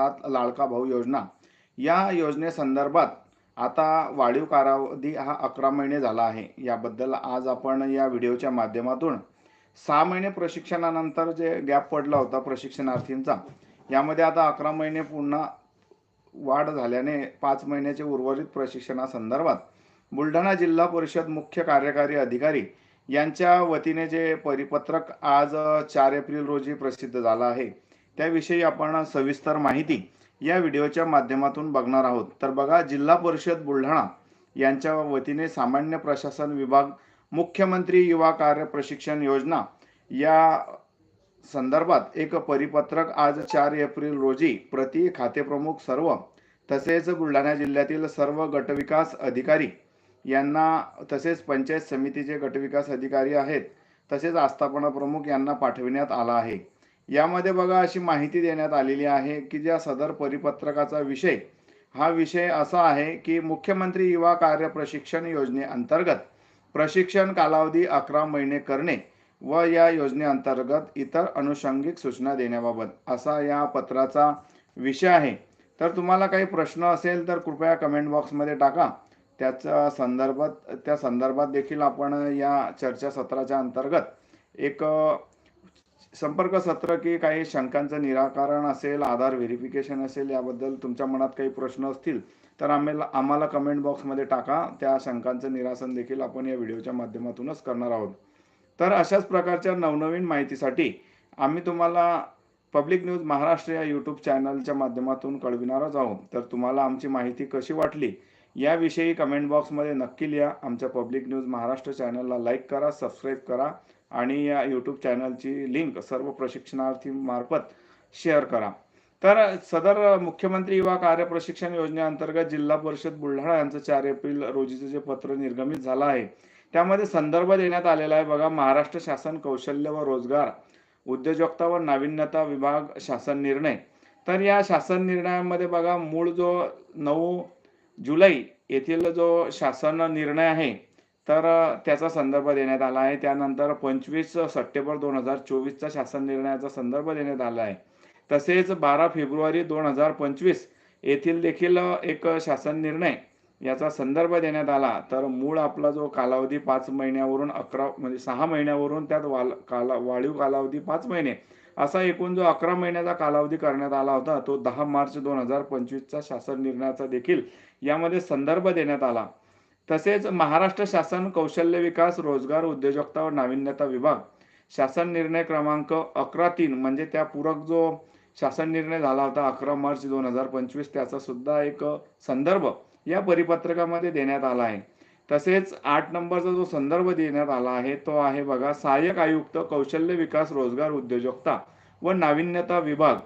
अर्थात लाडका भाऊ योजना. या योजनेसंदर्भात आता वाढीव कालावधी हा अकरा महिने झाला आहे. याबद्दल आज आपण या व्हिडिओच्या माध्यमातून सहा महिने प्रशिक्षणानंतर जे गॅप पडला होता प्रशिक्षणार्थींचा यामध्ये आता अकरा महिने पुन्हा वाढ झाल्याने पाच महिन्याचे उर्वरित प्रशिक्षणासंदर्भात बुलढाणा जिल्हा परिषद मुख्य कार्यकारी अधिकारी यांच्या वतीने जे परिपत्रक आज चार एप्रिल रोजी प्रसिद्ध झालं आहे. त्याविषयी आपण सविस्तर माहिती या व्हिडिओच्या माध्यमातून बघणार आहोत. तर बघा जिल्हा परिषद बुलढाणा यांच्या वतीने सामान्य प्रशासन विभाग मुख्यमंत्री युवा कार्य प्रशिक्षण योजना या संदर्भात एक परिपत्रक आज चार एप्रिल रोजी प्रति खातेप्रमुख सर्व तसेच बुलढाणा जिल्ह्यातील सर्व गटविकास अधिकारी यांना तसेच पंचायत समितीचे गटविकास अधिकारी आहेत तसेच आस्थापना प्रमुख यांना पाठविण्यात आला आहे. यामध्ये बघा अशी माहिती देण्यात आलेली आहे की ज्या सदर परिपत्रकाचा विषय हा विषय असा आहे की मुख्यमंत्री युवा कार्य प्रशिक्षण योजनेअंतर्गत प्रशिक्षण कालावधी अकरा महिने करणे व या योजनेअंतर्गत इतर अनुषंगिक सूचना देण्याबाबत असा या पत्राचा विषय आहे. तर तुम्हाला काही प्रश्न असेल तर कृपया कमेंट बॉक्समध्ये टाका. त्याच्या संदर्भात त्या संदर्भात देखील आपण या चर्चासत्राच्या अंतर्गत एक संपर्क सत्र की काही शंकांचं निराकरण असेल आधार व्हेरिफिकेशन असेल याबद्दल तुमच्या मनात काही प्रश्न असतील तर आम्हाला आम्हाला कमेंट बॉक्समध्ये टाका. त्या शंकांचं निरासन देखील आपण या व्हिडिओच्या माध्यमातूनच करणार आहोत. तर अशाच प्रकारच्या नवनवीन माहितीसाठी आम्ही तुम्हाला पब्लिक न्यूज महाराष्ट्र या यूट्यूब चॅनलच्या माध्यमातून कळविणारच आहोत. तर तुम्हाला आमची माहिती कशी वाटली याविषयी कमेंट बॉक्समध्ये नक्की लिहा. आमच्या पब्लिक न्यूज महाराष्ट्र चॅनलला लाईक करा सबस्क्राईब करा. आणि या यूट्यूब चॅनलची लिंक सर्व प्रशिक्षणार्थीमार्फत शेअर करा. तर सदर मुख्यमंत्री युवा कार्य प्रशिक्षण योजनेअंतर्गत जिल्हा परिषद बुलढाणा यांचं चार एप्रिल रोजीचं जे पत्र निर्गमित झालं आहे त्यामध्ये संदर्भ देण्यात आलेला आहे बघा महाराष्ट्र शासन कौशल्य व रोजगार उद्योजकता व नाविन्यता विभाग शासन निर्णय. तर या शासन निर्णयामध्ये बघा मूळ जो नऊ जुलै येथील जो शासन निर्णय आहे तर त्याचा संदर्भ देण्यात आला आहे. त्यानंतर पंचवीस सप्टेंबर दोन हजार चोवीसचा शासन निर्णयाचा संदर्भ देण्यात आला आहे. तसेच बारा फेब्रुवारी दोन हजार पंचवीस येथील देखील एक शासन निर्णय याचा संदर्भ देण्यात आला. तर मूळ आपला जो कालावधी पाच महिन्यावरून अकरा म्हणजे सहा महिन्यावरून त्यात वाल काला वाढीव कालावधी पाच महिने असा एकूण जो अकरा महिन्याचा कालावधी करण्यात आला होता तो दहा मार्च दोन हजार पंचवीसचा शासन निर्णयाचा देखील यामध्ये संदर्भ देण्यात आला. तसेच महाराष्ट्र शासन कौशल्य विकास रोजगार उद्योजकता व नाविन्यता विभाग. शासन निर्णय क्रमांक अकरा तीन म्हणजे त्या पूरक जो शासन निर्णय झाला होता अकरा मार्च दोन हजार पंचवीस त्याचा सुद्धा एक संदर्भ या परिपत्रकामध्ये देण्यात आला आहे. तसेच आठ नंबरचा जो संदर्भ देण्यात आला आहे तो आहे बघा सहाय्यक आयुक्त कौशल्य विकास रोजगार उद्योजकता व नाविन्यता विभाग.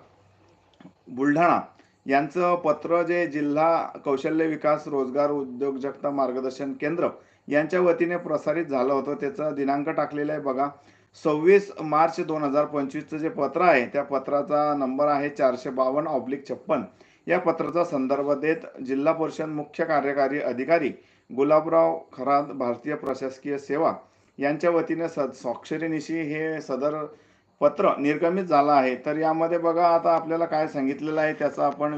बुलढाणा. यांचं पत्र जे जिल्हा कौशल्य विकास रोजगार उद्योजकता मार्गदर्शन केंद्र यांच्या वतीने प्रसारित झालं होतं. त्याचा दिनांक टाकलेला आहे बघा. सव्वीस मार्च दोन हजार पंचवीसचं जे पत्र आहे त्या पत्राचा नंबर आहे चारशे बावन्न ऑब्लिक छप्पन. या पत्राचा संदर्भ देत जिल्हा परिषद मुख्य कार्यकारी अधिकारी गुलाबराव खराद भारतीय प्रशासकीय सेवा यांच्या वतीने स स्वाक्षरीनिशी हे सदर पत्र निर्गमित झालं आहे. तर यामध्ये बघा आता आपल्याला काय सांगितलेलं आहे त्याचा आपण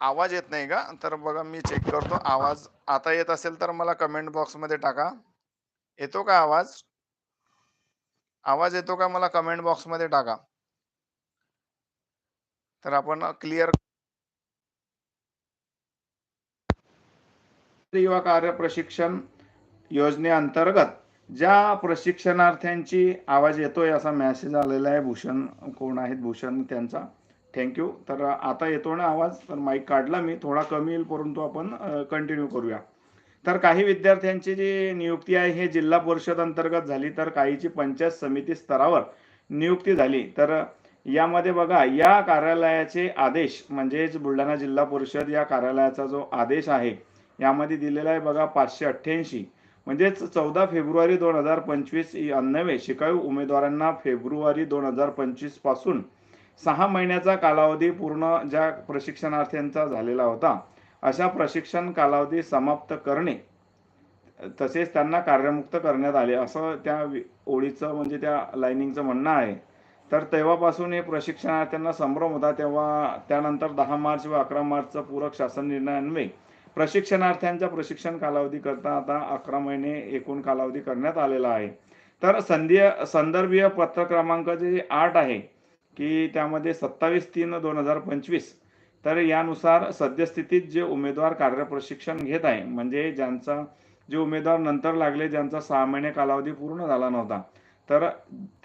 आवाज येत नाही का? तर बघा मी चेक करतो. आवाज आता येत असेल तर मला कमेंट बॉक्समध्ये टाका. येतो का आवाज? आवाज येतो का मला कमेंट बॉक्समध्ये टाका. तर आपण क्लिअर युवा कार्य प्रशिक्षण योजनेअंतर्गत ज्या प्रशिक्षणार्थ्यांची आवाज येतोय असा मेसेज आलेला आहे. भूषण कोण आहेत? भूषण त्यांचा. थँक्यू तर आता येतो ना आवाज तर माईक काढला मी. थोडा कमी येईल परंतु आपण कंटिन्यू करूया. तर काही विद्यार्थ्यांची जी नियुक्ती आहे हे जिल्हा परिषद अंतर्गत झाली तर काहीची पंचायत समिती स्तरावर नियुक्ती झाली. तर यामध्ये बघा या कार्यालयाचे आदेश म्हणजेच बुलढाणा जिल्हा परिषद या कार्यालयाचा जो आदेश आहे यामध्ये दिलेला आहे बघा पाचशे अठ्ठ्याऐंशी. म्हणजेच चौदा फेब्रुवारी दोन हजार पंचवीस अन्नवे शिकाऊ उमेदवारांना फेब्रुवारी दोन हजार पंचवीसपासून सहा महिन्याचा कालावधी पूर्ण ज्या प्रशिक्षणार्थ्यांचा झालेला होता अशा प्रशिक्षण कालावधी समाप्त करणे तसेच त्यांना कार्यमुक्त करण्यात आले असं त्या ओळीचं म्हणजे त्या लाईनिंगचं म्हणणं आहे. तर तेव्हापासून हे प्रशिक्षणार्थ्यांना संभ्रम होता तेव्हा त्यानंतर दहा मार्च व अकरा मार्चचा पूरक शासन निर्णयान्वये प्रशिक्षणार्थ्यांच्या प्रशिक्षण कालावधी करता आता अकरा महिने एकूण कालावधी करण्यात आलेला आहे. तर संधीय संदर्भीय पत्र क्रमांक जे आठ आहे की त्यामध्ये सत्तावीस तीन दोन हजार पंचवीस. तर यानुसार सद्यस्थितीत जे उमेदवार कार्यप्रशिक्षण घेत आहे म्हणजे ज्यांचा जे उमेदवार नंतर लागले ज्यांचा सहा महिने कालावधी पूर्ण झाला नव्हता. तर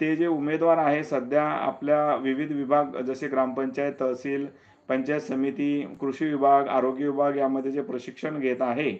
ते जे उमेदवार आहे सध्या आपल्या विविध विभाग जसे ग्रामपंचायत तहसील पंचायत समिती कृषी विभाग आरोग्य विभाग यामध्ये जे प्रशिक्षण घेत आहे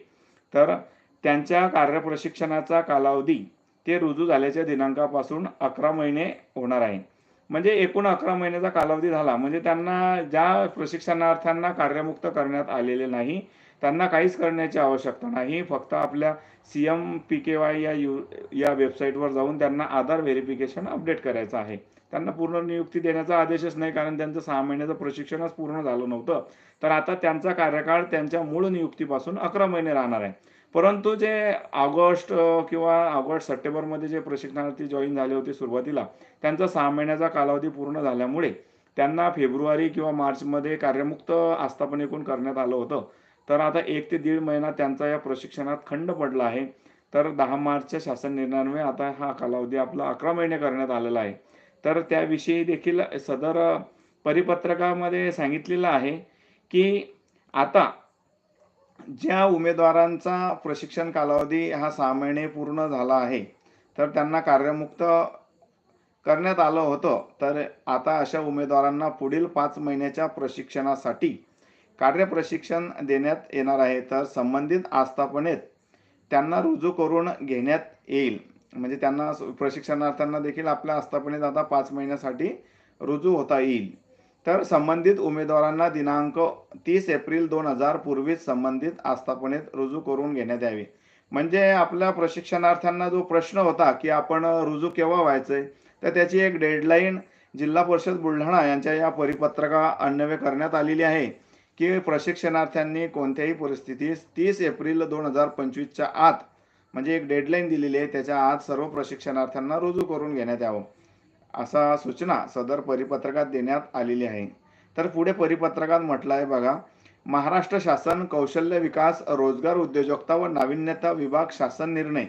तर त्यांच्या कार्यप्रशिक्षणाचा कालावधी ते रुजू झाल्याच्या दिनांकापासून अकरा महिने होणार आहे. म्हणजे एकूण अकरा महिन्याचा कालावधी झाला. म्हणजे त्यांना ज्या प्रशिक्षणार्थ्यांना कार्यमुक्त करण्यात आलेले नाही त्यांना काहीच करण्याची आवश्यकता नाही. फक्त आपल्या C M P K Y या यू या वेबसाईटवर जाऊन त्यांना आधार व्हेरिफिकेशन अपडेट करायचं आहे. त्यांना पूर्ण नियुक्ती देण्याचा आदेशच नाही कारण त्यांचं सहा महिन्याचं प्रशिक्षणच पूर्ण झालं नव्हतं. तर आता त्यांचा कार्यकाळ त्यांच्या मूळ नियुक्तीपासून अकरा महिने राहणार आहे. परंतु जे ऑगस्ट किंवा ऑगस्ट सप्टेंबरमध्ये जे प्रशिक्षणार्थी जॉईन झाले होते सुरुवातीला त्यांचा सहा महिन्याचा कालावधी पूर्ण झाल्यामुळे त्यांना फेब्रुवारी किंवा मार्चमध्ये कार्यमुक्त आस्थापन एकूण करण्यात आलं होतं. तर आता एक ते दीड महिना त्यांचा या प्रशिक्षणात खंड पडला आहे. तर दहा मार्चच्या शासन निर्णयामुळे आता हा कालावधी आपला अकरा महिने करण्यात आलेला आहे. तर त्याविषयी देखील सदर परिपत्रकामध्ये सांगितलेलं आहे की आता ज्या उमेदवारांचा प्रशिक्षण कालावधी हा सहा महिने पूर्ण झाला आहे तर त्यांना कार्यमुक्त करण्यात आलं होतं. तर आता अशा उमेदवारांना पुढील पाच महिन्याच्या प्रशिक्षणासाठी कार्यप्रशिक्षण देण्यात येणार आहे. तर संबंधित आस्थापनेत त्यांना रुजू करून घेण्यात येईल. म्हणजे त्यांना प्रशिक्षणार्थ्यांना देखील आपल्या आस्थापनेत आता पाच महिन्यासाठी रुजू होता येईल. तर संबंधित उमेदवारांना दिनांक तीस एप्रिल दोन हजार पूर्वीच संबंधित आस्थापनेत रुजू करून घेण्यात यावे. म्हणजे आपल्या प्रशिक्षणार्थ्यांना जो प्रश्न होता की आपण रुजू केव्हा व्हायचंय तर त्याची एक डेडलाईन जिल्हा परिषद बुलढाणा यांच्या या परिपत्रका अन्वये करण्यात आलेली आहे की प्रशिक्षणार्थ्यांनी कोणत्याही परिस्थितीत तीस एप्रिल दोन हजार पंचवीसच्या आत म्हणजे एक डेडलाईन दिलेली आहे त्याच्या आत सर्व प्रशिक्षणार्थ्यांना रुजू करून घेण्यात यावं. असा सूचना सदर परिपत्रकात देण्यात आलेली आहे. तर पुढे परिपत्रकात म्हटलं आहे बघा महाराष्ट्र शासन कौशल्य विकास रोजगार उद्योजकता व नाविन्यता विभाग शासन निर्णय.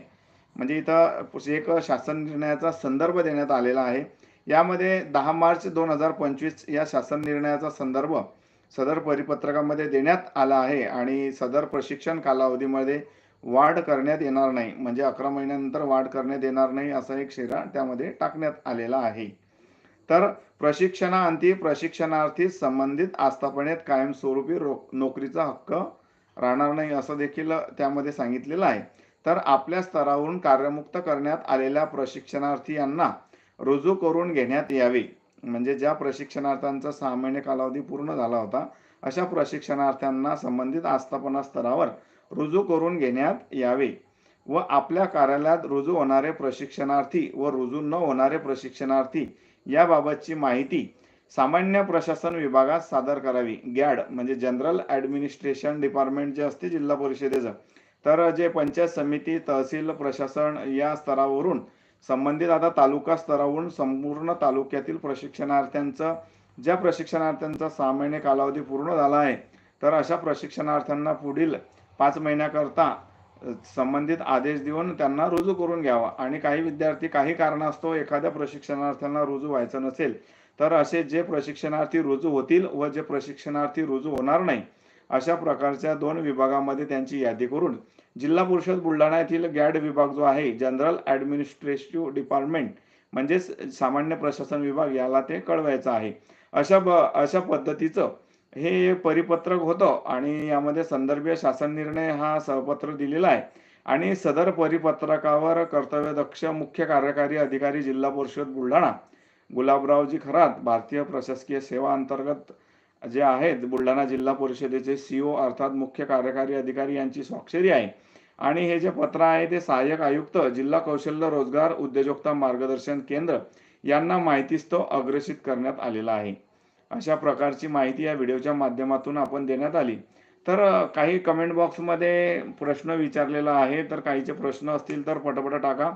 म्हणजे इथं एक शासन निर्णयाचा संदर्भ देण्यात आलेला आहे. यामध्ये दहा मार्च दोन हजार पंचवीस या शासन निर्णयाचा संदर्भ सदर परिपत्रकामध्ये देण्यात आला आहे आणि सदर प्रशिक्षण कालावधीमध्ये वाढ करण्यात येणार नाही. म्हणजे अकरा महिन्यानंतर वाढ करण्यात येणार नाही असा एक शेरा त्यामध्ये टाकण्यात आलेला आहे. तर प्रशिक्षणाअंती प्रशिक्षणार्थी संबंधित आस्थापनेत कायमस्वरूपी रो नोकरीचा हक्क राहणार नाही असं देखील त्यामध्ये सांगितलेलं आहे. तर आपल्या स्तरावरून कार्यमुक्त करण्यात आलेल्या प्रशिक्षणार्थी यांना रुजू करून घेण्यात यावे. म्हणजे ज्या प्रशिक्षणार्थ्यांचा सहा महिने कालावधी पूर्ण झाला होता अशा प्रशिक्षणार्थ्यांना संबंधित आस्थापना स्तरावर रुजू करून घेण्यात यावे व आपल्या कार्यालयात रुजू होणारे प्रशिक्षणार्थी व रुजू न होणारे प्रशिक्षणार्थी याबाबतची माहिती सामान्य प्रशासन विभागात सादर करावी. गॅड म्हणजे जनरल ॲडमिनिस्ट्रेशन डिपार्टमेंट जे असते जिल्हा परिषदेचं. तर जे पंचायत समिती तहसील प्रशासन या स्तरावरून संबंधित आता तालुका स्तरावरून संपूर्ण तालुक्यातील प्रशिक्षणार्थ्यांचं ज्या प्रशिक्षणार्थ्यांचा सहा महिने कालावधी पूर्ण झाला आहे तर अशा प्रशिक्षणार्थ्यांना पुढील पाच महिन्याकरता संबंधित आदेश देऊन त्यांना रुजू करून घ्यावा. आणि काही विद्यार्थी काही कारणास्तव एखाद्या प्रशिक्षणार्थ्यांना रुजू व्हायचं नसेल तर असे जे प्रशिक्षणार्थी रुजू होतील व जे प्रशिक्षणार्थी रुजू होणार नाही अशा प्रकारच्या दोन विभागामध्ये त्यांची यादी करून जिल्हा परिषद बुलढाणा येथील गॅड विभाग जो आहे जनरल ॲडमिनिस्ट्रेटिव्ह डिपार्टमेंट म्हणजेच सामान्य प्रशासन विभाग याला ते कळवायचं आहे. अशा ब अशा पद्धतीचं हे परिपत्रक होतं आणि यामध्ये संदर्भीय शासन निर्णय हा सहपत्र दिलेला आहे. आणि सदर परिपत्रकावर कर्तव्यदक्ष मुख्य कार्यकारी अधिकारी जिल्हा परिषद बुलढाणा गुलाबरावजी खरात भारतीय प्रशासकीय सेवा अंतर्गत जे आहेत बुलढाणा जिल्हा परिषदेचे सीओ अर्थात मुख्य कार्यकारी अधिकारी यांची स्वाक्षरी आहे. आणि हे जे पत्र आहे ते सहाय्यक आयुक्त जिल्हा कौशल्य रोजगार उद्योजकता मार्गदर्शन केंद्र यांना माहितीस्तव अग्रेषित करण्यात आलेला आहे. अशा प्रकारची माहिती या व्हिडिओच्या माध्यमातून आपण देण्यात आली. तर काही कमेंट बॉक्समध्ये प्रश्न विचारलेला आहे. तर काहीचे प्रश्न असतील तर पटपट टाका.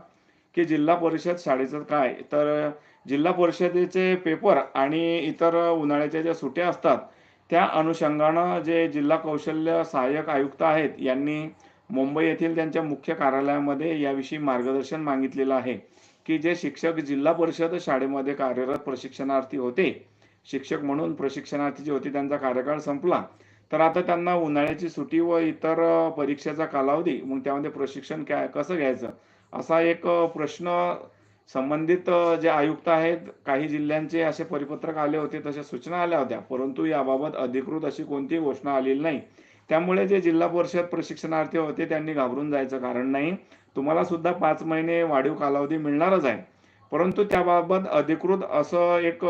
की जिल्हा परिषद शाळेचं काय? तर जिल्हा परिषदेचे पेपर आणि इतर उन्हाळ्याच्या ज्या सुट्या असतात त्या अनुषंगानं जे जिल्हा कौशल्य सहाय्यक आयुक्त आहेत यांनी मुंबई येथील त्यांच्या मुख्य कार्यालयामध्ये याविषयी मार्गदर्शन मागितलेलं आहे. की जे शिक्षक जिल्हा परिषद शाळेमध्ये कार्यरत प्रशिक्षणार्थी होते शिक्षक म्हणून प्रशिक्षणार्थी जे होते त्यांचा कार्यकाळ संपला. तर आता त्यांना उन्हाळ्याची सुट्टी व इतर परीक्षेचा कालावधी मग त्यामध्ये प्रशिक्षण काय कसं घ्यायचं? असा एक प्रश्न संबंधित जे आयुक्त आहेत काही जिल्ह्यांचे असे परिपत्रक आले होते तशा सूचना आल्या होत्या. परंतु याबाबत अधिकृत अशी कोणतीही घोषणा आलेली नाही. त्यामुळे जे जिल्हा परिषद प्रशिक्षणार्थी होते त्यांनी घाबरून जायचं कारण नाही. तुम्हाला सुद्धा पाच महिने वाढीव कालावधी मिळणारच आहे. परंतु त्याबाबत अधिकृत असं एक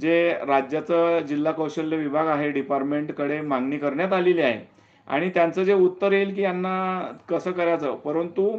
जे राज्याचं जिल्हा कौशल्य विभाग आहे डिपार्टमेंटकडे मागणी करण्यात आलेली आहे. आणि त्यांचं जे उत्तर येईल की यांना कसं करायचं परंतु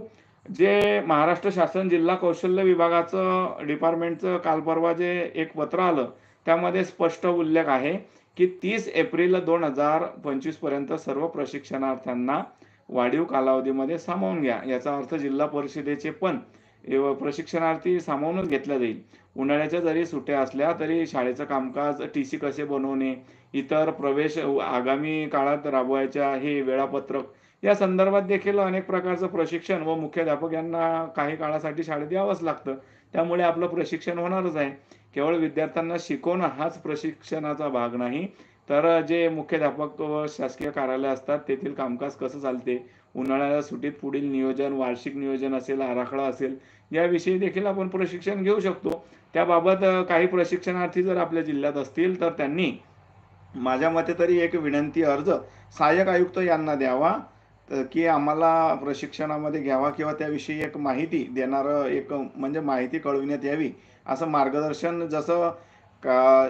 जे महाराष्ट्र शासन जिल्हा कौशल्य विभागाचं डिपार्टमेंटचं काल परवा जे एक पत्र आलं त्यामध्ये स्पष्ट उल्लेख आहे की तीस एप्रिल दोन हजार पंचवीसपर्यंत सर्व प्रशिक्षणार्थ्यांना वाढीव कालावधीमध्ये सामावून घ्या. याचा अर्थ जिल्हा परिषदेचे पण प्रशिक्षणार्थी सामावूनच घेतल्या जाईल. उन्हाळ्याच्या जरी सुट्ट्या असल्या तरी शाळेचं कामकाज टी सी कसे बनवणे इतर प्रवेश आगामी काळात राबवायच्या हे वेळापत्रक या संदर्भात देखील अनेक प्रकारचं प्रशिक्षण व मुख्याध्यापक यांना काही काळासाठी शाळेत यावंच लागतं. त्यामुळे आपलं प्रशिक्षण होणारच आहे. केवळ विद्यार्थ्यांना शिकवणं हाच प्रशिक्षणाचा भाग नाही. तर जे मुख्याध्यापक व शासकीय कार्यालय असतात तेथील कामकाज कसं चालते? उन्हाळ्याला सुटीत पुढील नियोजन वार्षिक नियोजन असेल आराखडा असेल याविषयी देखील आपण प्रशिक्षण घेऊ शकतो. त्याबाबत काही प्रशिक्षणार्थी जर आपल्या जिल्ह्यात असतील तर त्यांनी माझ्या मते तरी एक विनंती अर्ज सहाय्यक आयुक्त यांना द्यावा की आम्हाला प्रशिक्षणामध्ये घ्यावा किंवा त्याविषयी एक माहिती देणारं एक म्हणजे माहिती कळविण्यात यावी असं मार्गदर्शन जसं का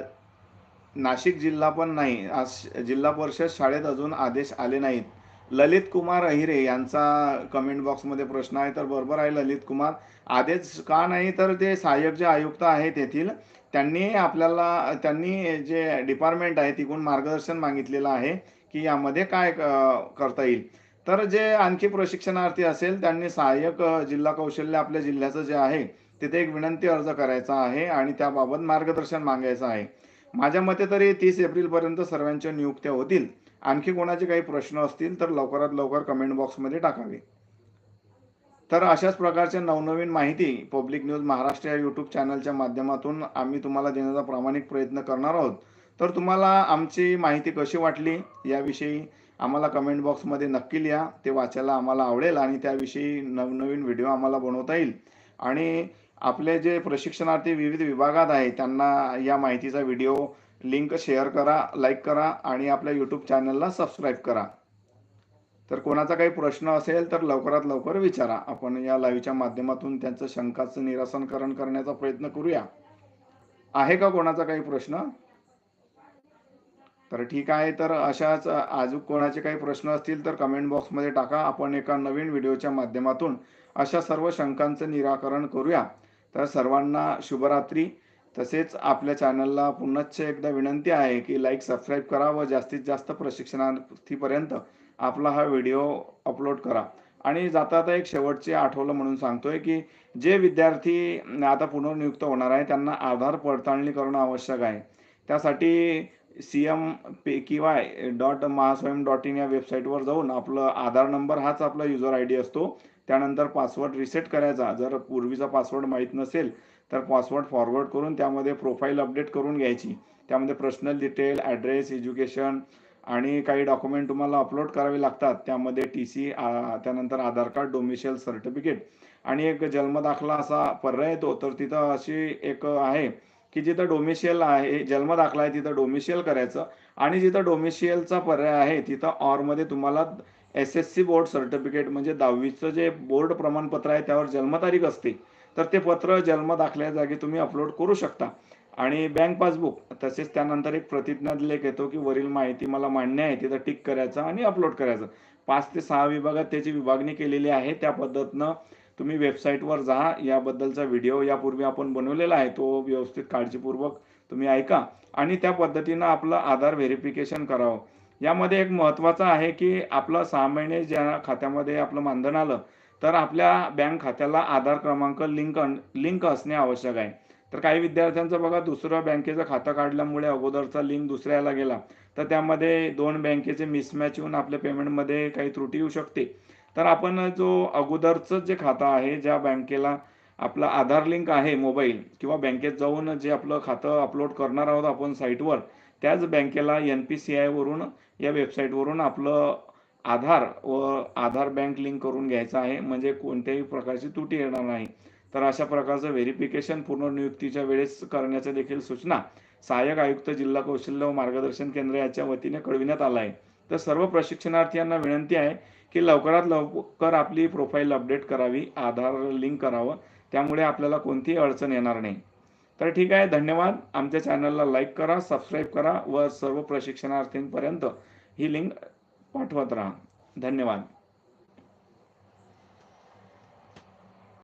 नाशिक जिल्हा पण नाही आज जिल्हा परिषद शाळेत अजून आदेश आले नाहीत. ललित कुमार अहिरे यांचा कमेंट बॉक्समध्ये प्रश्न आहे तर बरोबर आहे ललित कुमार. आदेश का नाही तर ते सहाय्यक जे आयुक्त आहेत तेथील त्यांनी आपल्याला त्यांनी जे डिपार्टमेंट आहे तिकडून मार्गदर्शन मागितलेलं आहे की यामध्ये काय करता येईल. तर जे आणखी प्रशिक्षणार्थी असेल त्यांनी सहाय्यक जिल्हा कौशल्य आपल्या जिल्ह्याचं जे आहे तिथे एक विनंती अर्ज करायचा आहे आणि त्याबाबत मार्गदर्शन मागायचं आहे. माझ्या मते तरी तीस एप्रिलपर्यंत सर्वांच्या नियुक्त्या होतील. आणखी कोणाचे काही प्रश्न असतील तर लवकरात लवकर कमेंट बॉक्समध्ये टाकावे. तर अशाच प्रकारच्या नवनवीन माहिती पब्लिक न्यूज महाराष्ट्र या यूट्यूब चॅनलच्या माध्यमातून आम्ही तुम्हाला देण्याचा प्रामाणिक प्रयत्न करणार आहोत. तर तुम्हाला आमची माहिती कशी वाटली याविषयी आम्हाला कमेंट बॉक्समध्ये नक्की लिहा. ते वाचायला आम्हाला आवडेल आणि त्याविषयी नवनवीन व्हिडिओ आम्हाला बनवता येईल. आणि आपले जे प्रशिक्षणार्थी विविध विभागात आहे त्यांना या माहितीचा व्हिडिओ लिंक शेअर करा लाईक करा आणि आपल्या यूट्यूब चॅनलला सबस्क्राईब करा. तर कोणाचा काही प्रश्न असेल तर लवकरात लवकर विचारा. आपण या लाईव्हच्या माध्यमातून त्यांचं शंकाचं निरासनकरण करण्याचा प्रयत्न करूया. आहे का कोणाचा काही प्रश्न? तर ठीक आहे तर अशाच अजून कोणाचे काही प्रश्न असतील तर कमेंट बॉक्समध्ये टाका. आपण एका नवीन व्हिडिओच्या माध्यमातून अशा सर्व शंकांचं निराकरण करूया. तर सर्वांना शुभरात्री. तसेच आपल्या चॅनलला पुन्हाच एकदा विनंती आहे की लाईक सबस्क्राईब करा व जास्तीत जास्त प्रशिक्षणार्थीपर्यंत आपला हा व्हिडिओ अपलोड करा. आणि जाता आता एक शेवटचे आठवलं म्हणून सांगतोय की जे विद्यार्थी आता पुनर्नियुक्त होणार आहे त्यांना आधार पडताळणी करणं आवश्यक आहे. त्यासाठी C M P K Y dot Mahaswayam dot in या वेबसाईटवर जाऊन आपलं आधार नंबर हाच आपला युजर आय डी असतो. त्यानंतर पासवर्ड रिसेट करायचा. जर पूर्वीचा पासवर्ड माहीत नसेल तर पासवर्ड फॉरवर्ड करून त्यामध्ये प्रोफाईल अपडेट करून घ्यायची. त्यामध्ये पर्सनल डिटेल ॲड्रेस एज्युकेशन आणि काही डॉक्युमेंट तुम्हाला अपलोड करावे लागतात. त्यामध्ये टी सी त्यानंतर आधार कार्ड डोमिशियल सर्टिफिकेट आणि एक जन्मदाखला असा पर्याय येतो. तर तिथं अशी एक आहे की जिथं डोमिशियल आहे जन्मदाखला आहे तिथं डोमिशियल करायचं आणि जिथं डोमिशियलचा पर्याय आहे तिथं ऑरमध्ये तुम्हाला S S C board certificate म्हणजे दहावीचं जे बोर्ड प्रमाणपत्र आहे त्यावर जन्मतारीख असते. तर ते पत्र जन्म दाखल्या जागी तुम्ही अपलोड करू शकता. आणि बँक पासबुक तसेच त्यानंतर एक प्रतिज्ञा लेख येतो की वरील माहिती मला मान्य आहे तिथं टिक करायचं आणि अपलोड करायचं. पाच ते सहा विभागात त्याची विभागणी केलेली आहे त्या पद्धतीनं तुम्ही वेबसाईटवर जा. याबद्दलचा व्हिडिओ यापूर्वी आपण बनवलेला आहे तो व्यवस्थित काळजीपूर्वक तुम्ही ऐका. आणि त्या पद्धतीनं आपलं आधार व्हेरिफिकेशन करावं. यामध्ये एक महत्त्वाचं आहे की आपलं सहा महिने ज्या खात्यामध्ये आपलं मानधन आलं तर आपल्या बँक खात्याला आधार क्रमांक लिंक लिंक असणे आवश्यक आहे. तर काही विद्यार्थ्यांचं बघा दुसरं बँकेचं खातं काढल्यामुळे अगोदरचा लिंक दुसऱ्याला गेला. तर त्यामध्ये दोन बँकेचे मिसमॅच येऊन आपल्या पेमेंटमध्ये काही त्रुटी येऊ शकते. तर आपण जो अगोदरचं जे खातं आहे ज्या बँकेला आपला आधार लिंक आहे मोबाईल किंवा बँकेत जाऊन जे आपलं खातं अपलोड करणार आहोत आपण साईटवर त्याच बँकेला एन पी सी आयवरून या वेबसाईटवरून आपलं आधार व आधार बँक लिंक करून घ्यायचा आहे. म्हणजे कोणत्याही प्रकारची त्रुटी येणार नाही. तर अशा प्रकारचं व्हेरिफिकेशन पुनर्नियुक्तीच्या वेळेस करण्याच्या देखील सूचना सहाय्यक आयुक्त जिल्हा कौशल्य व मार्गदर्शन केंद्र याच्या वतीने कळविण्यात आलं आहे. तर सर्व प्रशिक्षणार्थींना विनंती आहे की लवकरात लवकर आपली प्रोफाईल अपडेट करावी आधार लिंक करावं. त्यामुळे आपल्याला कोणतीही अडचण येणार नाही. तर ठीक आहे धन्यवाद. आमच्या चॅनलला लाईक करा सबस्क्राईब करा व सर्व प्रशिक्षणार्थींपर्यंत ही लिंक पाठवत राहा. धन्यवाद.